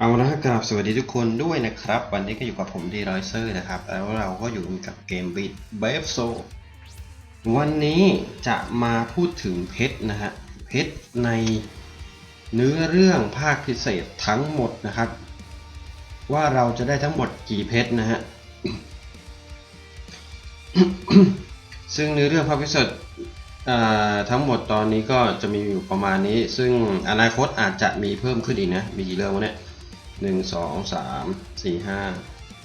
เอาละกราบสวัสดีทุกคนด้วยนะครับ วันนี้ก็อยู่กับผมดีรอยเซอร์นะครับ แล้วเราก็อยู่กับเกมบิดเบฟโซวันนี้จะมาพูดถึงเพชรนะฮะ เพชรในเนื้อเรื่องภาคพิเศษทั้งหมดนะครับ ว่าเราจะได้ทั้งหมดกี่เพชรนะฮะ ซึ่งเนื้อเรื่องภาคพิเศษทั้งหมดตอนนี้ก็จะมีอยู่ประมาณนี้ ซึ่งอนาคตอาจจะมีเพิ่มขึ้นอีกนะ มีกี่เรื่องวะเนี่ย หนึ่งสองสามสี่ห้า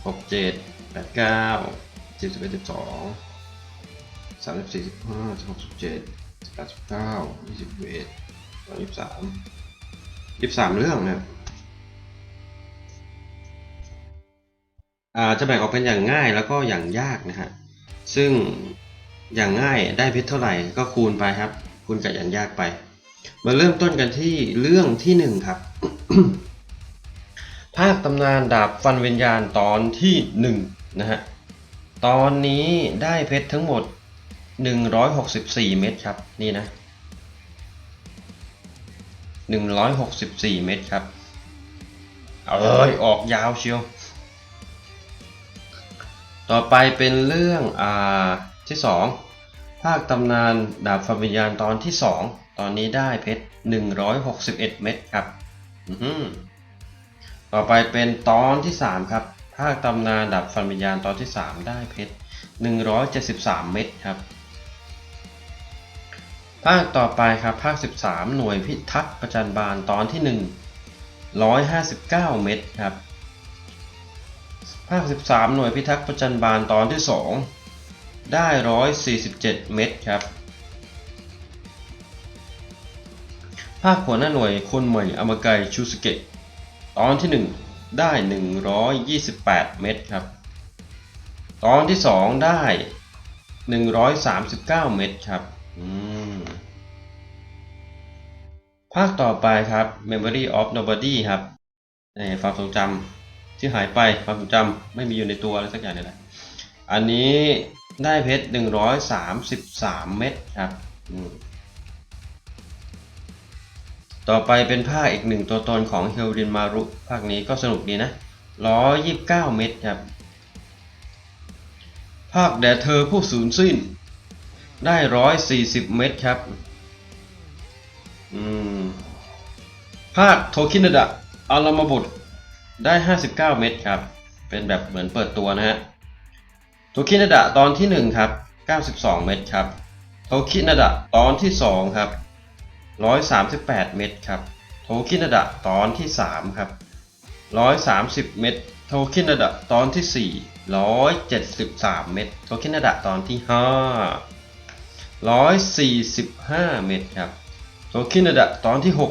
หกเจ็ดแปดเก้าสิบสิบเอ็ดสิบสองสามสิบสี่สิบห้าสิบหกสิบเจ็ดสิบแปดสิบเก้ายี่สิบเอ็ดสองยี่สิบสามยี่สิบสามเรื่องเนะครับอ่าจะแบ่งออกเป็นอย่างง่ายแล้วก็อย่างยากนะฮะ ซึ่งอย่างง่ายได้เพชรเท่าไหร่ก็คูณไปครับ คูณกับอย่างยากไป มาเริ่มต้นกันที่เรื่องที่หนึ่งครับ ภาคตำนานดาบฟันวิญญาณตอนที่หนึ่งนะฮะ ตอนนี้ได้เพชรทั้งหมด 164 เม็ดครับ นี่นะ 164 เม็ดครับ เอ้ย ออกยาวเชียว ต่อไปเป็นเรื่องอ่าที่ 2 ภาคตำนานดาบฟันวิญญาณตอนที่ 2 ตอนนี้ได้เพชร 161 เม็ดครับ อื้อหือ ต่อไปเป็นตอนที่ 3 ครับ ภาคตำนานดาบฟันวิญญาณตอนที่ 3 ได้เพชร 173 เม็ดครับ ภาคต่อไปครับ ภาค 13 หน่วยพิทักษ์ประจันบาลตอนที่ 1 159 เม็ดครับ ภาค 13 หน่วยพิทักษ์ประจันบาลตอนที่ 2 ได้ 147 เม็ดครับภาคหัวหน้าหน่วยคนใหม่อมากายชูสเกะ ตอนที่ 1 ได้ 128 เม็ดครับ ตอนที่ 2 ได้ 139 เม็ดครับภาคต่อไปครับ Memory of Nobody ครับในความทรงจำที่หายไปความทรงจำไม่มีอยู่ในตัวอะไรสักอย่างเลยแหละอันนี้ได้เพชร 133 เม็ดครับอืม ต่อไปเป็นภาคอีกหนึ่งตัวตนของเฮลรินมารุ ภาคนี้ก็สนุกดีนะ129เม็ดครับ ภาคแด่เธอผู้สูญสิ้น ได้140เม็ดครับ อืม ภาคโทคินดะอารามบุตรได้59เม็ดครับ เป็นแบบเหมือนเปิดตัวนะฮะ โทคินดะตอนที่1ครับ92เม็ดครับ โทคินดะตอนที่2ครับ 138 เม็ดครับโทคินดะตอนที่ 3 ครับ 130 เม็ดโทคินดะตอนที่ 4 173 เม็ดโทคินดะตอนที่ 5 145 เม็ดครับโทคินดะตอนที่ 6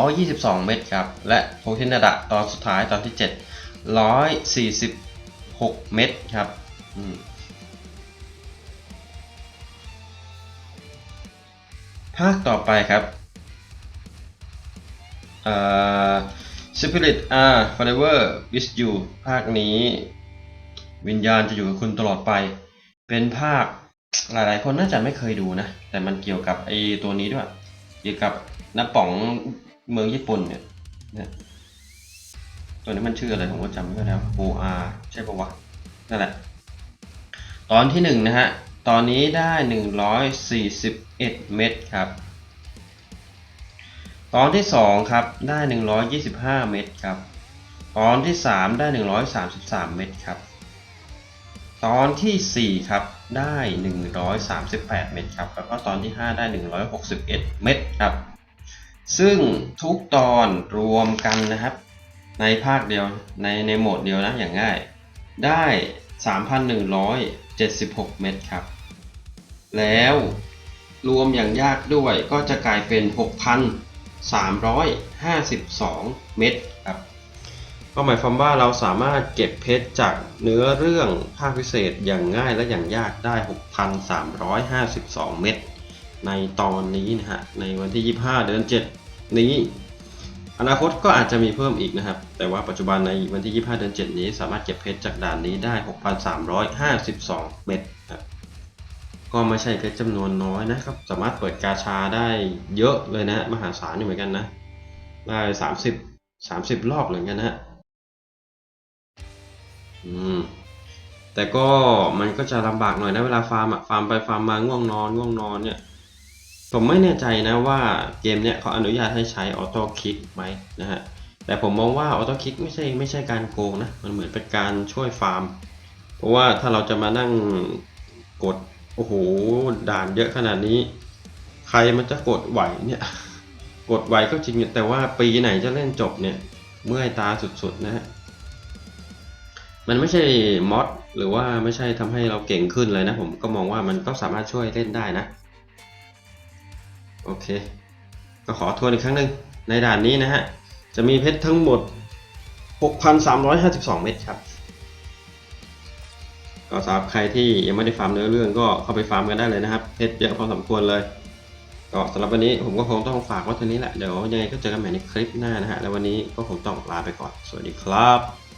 122 เม็ดครับ และโทคินดะตอนสุดท้ายตอนที่ 7 146 เม็ดครับ ภาคต่อไปครับเอ่อ Spirit are forever with you ภาคนี้ วิญญาณจะอยู่กับคุณตลอดไป เป็นภาคหลายๆ คนน่าจะไม่เคยดูนะ แต่มันเกี่ยวกับไอ้ตัวนี้ด้วย เกี่ยวกับน้าป๋องเมืองญี่ปุ่นเนี่ยเนี่ยตัวนี้มันชื่ออะไรผมก็จำไม่ได้แล้วโออาใช่ปะวะ นั่นแหละ ตอนที่หนึ่งนะฮะ ตอนนี้ได้หนึ่งร้อยสี่สิบเอ็ดเม็ดครับ ตอนที่สองครับ ได้หนึ่งร้อยยี่สิบห้าเม็ดครับ ตอนที่สามได้หนึ่งร้อยสามสิบสามเม็ดครับ ตอนที่สี่ครับ ได้หนึ่งร้อยสามสิบแปดเม็ดครับ แล้วก็ตอนที่ห้าได้หนึ่งร้อยหกสิบเอ็ดเม็ดครับ ซึ่งทุกตอนรวมกันนะครับ ในภาคเดียวในในโหมดเดียวนะอย่างง่าย ได้ 3,176 เม็ดครับ แล้วรวมอย่างยากด้วยก็จะกลายเป็น 6,352 เม็ดครับ ก็หมายความว่าเราสามารถเก็บเพชรจากเนื้อเรื่องภาคพิเศษอย่างง่ายและอย่างยากได้ 6,352 เม็ดในตอนนี้นะฮะ ในวันที่ 25 เดือน 7 นี้ อนาคตก็อาจจะมีเพิ่มอีกนะครับ แต่ว่าปัจจุบันในวันที่ 25 เดือน 7 นี้ สามารถเก็บเพชรจากด่านนี้ได้ 6,352 เม็ดครับก็ไม่ใช่เพชรจำนวนน้อยนะครับ สามารถเปิดกาชาได้เยอะเลยนะ มหาศาลอยู่เหมือนกันนะ ได้สามสิบสามสิบรอบเหมือนกันนะฮะอืมแต่ก็มันก็จะลำบากหน่อยนะเวลาฟาร์มอะฟาร์มไปฟาร์มมาง่วงนอนง่วงนอนเนี่ย ผมไม่แน่ใจนะว่าเกมเนี้ยเขาอนุญาตให้ใช้ออโต้คลิกไหมนะฮะแต่ผมมองว่าออโต้คลิกไม่ใช่ไม่ใช่การโกงนะมันเหมือนเป็นการช่วยฟาร์ม เพราะว่าถ้าเราจะมานั่งกดโอ้โหด่านเยอะขนาดนี้ ใครมันจะกดไหวเนี่ยกดไหวก็จริงแต่ว่าปีไหนจะเล่นจบเนี่ยเมื่อยตาสุดๆนะฮะมันไม่ใช่มอดหรือว่าไม่ใช่ทำให้เราเก่งขึ้นเลยนะผมก็มองว่ามันก็สามารถช่วยเล่นได้นะ โอเค ก็ขอทวนอีกครั้งหนึ่งในด่านนี้นะฮะ จะมีเพชรทั้งหมด 6,352 เม็ดครับ ก็สำหรับใครที่ยังไม่ได้ฟาร์มเนื้อเรื่องก็เข้าไปฟาร์มกันได้เลยนะครับ เพชรเยอะพอสมควรเลย ก็สำหรับวันนี้ผมก็คงต้องฝากไว้เท่านี้แหละ เดี๋ยวยังไงก็เจอกันใหม่ในคลิปหน้านะฮะ แล้ววันนี้ก็คงต้องลาไปก่อน สวัสดีครับ